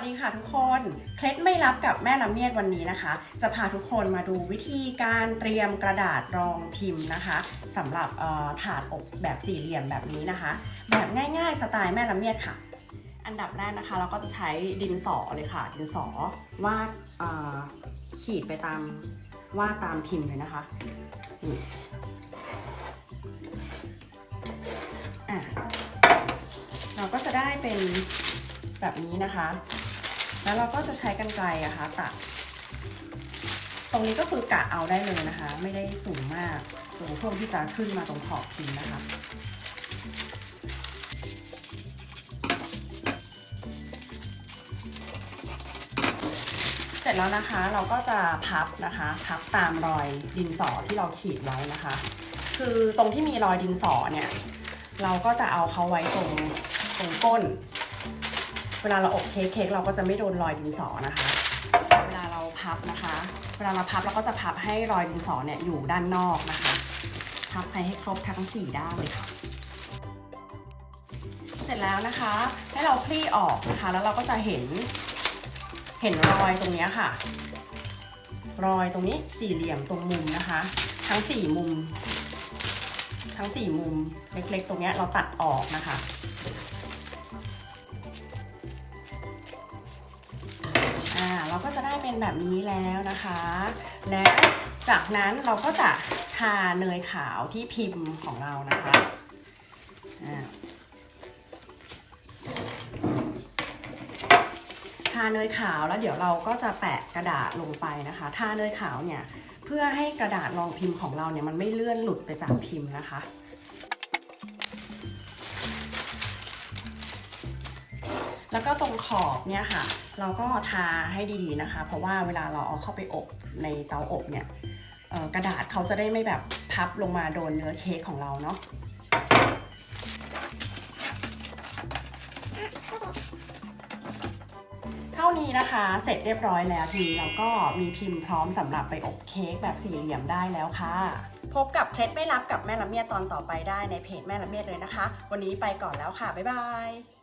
สดีค่ะทุกคน เคล็ดไม่ลับกับแม่ละเมียดวันนี้นะคะ จะพาทุกคนมาดูวิธีการเตรียมกระดาษรองพิมพ์นะคะสำหรับถาดอบแบบสี่เหลี่ยมแบบนี้นะคะ แบบง่ายๆ สไตล์แม่ละเมียดค่ะ อันดับแรกนะคะ เราก็จะใช้ดินสอเลยค่ะ ดินสอวาดขีดไปตามวาดตามพิมพ์เลยนะคะอะเราก็จะได้เป็นแบบนี้นะคะ แล้วเราก็จะใช้กันไกลอะคะตัด ตรงนี้ก็คือกะเอาได้เลยนะคะ ไม่ได้สูงมากตรงช่วงที่จะขึ้นมาตรงขอบพิมพ์นะคะเสร็จแล้วนะคะเราก็จะพับนะคะพับตามรอยดินสอที่เราขีดไว้นะคะ คือตรงที่มีรอยดินสอเนี่ย เราก็จะเอาเขาไว้ตรงตรงก้น เวลาเราอบเค้กเค้กเราก็จะไม่โดนรอยดินสอนะคะ เวลาเราพับนะคะ เวลาเราพับเราก็จะพับให้รอยดินสอเนี่ยอยู่ด้านนอกนะคะ พับไปให้ครบทั้งสี่ด้านเลยค่ะ เสร็จแล้วนะคะ ให้เราคลี่ออกนะคะ แล้วเราก็จะเห็น เห็นรอยตรงนี้ค่ะ รอยตรงนี้สี่เหลี่ยมตรงมุมนะคะ ทั้งสี่มุม ทั้งสี่มุมเล็กๆ ตรงนี้เราตัดออกนะคะ อ่าเราก็จะได้เป็นแบบนี้แล้วนะคะ และจากนั้นเราก็จะทาเนยขาวที่พิมพ์ของเรานะคะอ่าทาเนยขาวแล้วเดี๋ยวเราก็จะแปะกระดาษลงไปนะคะ ทาเนยขาวเนี่ยเพื่อให้กระดาษรองพิมพ์ของเราเนี่ยมันไม่เลื่อนหลุดไปจากพิมพ์นะคะ แล้วก็ตรงขอบเนี่ยค่ะ เราก็ทาให้ดีๆนะคะ เพราะว่าเวลาเราเอาเข้าไปอบในเตาอบเนี่ยกระดาษเขาจะได้ไม่แบบพับลงมาโดนเนื้อเค้กของเราเนาะเท่านี้นะคะเสร็จเรียบร้อยแล้วทีนี้เราก็มีพิมพ์พร้อมสำหรับไปอบเค้กแบบสี่เหลี่ยมได้แล้วค่ะ พบกับเคล็ดไม่ลับกับแม่ละเมียดตอนต่อไปได้ในเพจแม่ละเมียดเลยนะคะ วันนี้ไปก่อนแล้วค่ะ บ๊ายบาย